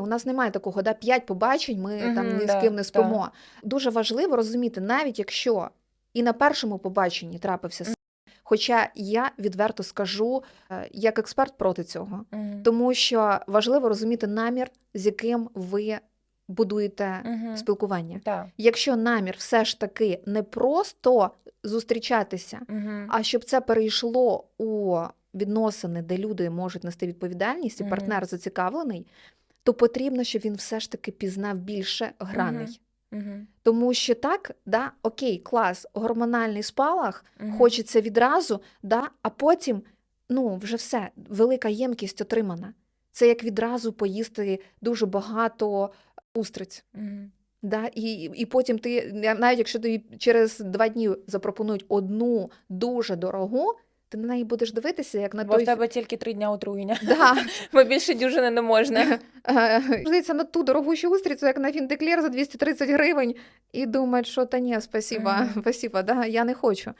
У нас немає такого, да, п'ять побачень, ми там ні да, з ким не да. спимо. Дуже важливо розуміти, навіть якщо і на першому побаченні трапився секс, хоча я відверто скажу, е, як експерт проти цього, Мгм. тому що важливо розуміти намір, з яким ви будуєте Мгм. спілкування. Так. Якщо намір все ж таки не просто зустрічатися, Мгм. а щоб це перейшло у відносини, де люди можуть нести відповідальність, і партнер зацікавлений, то потрібно, щоб він все ж таки пізнав більше граней. Мгм. Тому що так, да, окей, клас, гормональний спалах, Мгм. хочеться відразу, да, а потім ну, вже все, велика ємкість отримана. Це як відразу поїсти дуже багато устриць. Мгм. Да, і, і потім ти, навіть якщо тобі через два дні запропонують одну дуже дорогу, ти на неї будеш дивитися, як на Бо той в тебе тільки три дня отруєння. Да. Бо більше дюжини не можна. Дивиться на ту дорогущу устрицю, як на Фіндеклер за 230 гривень, і думають, що та ні, спасіба, спасіба, да, я не хочу.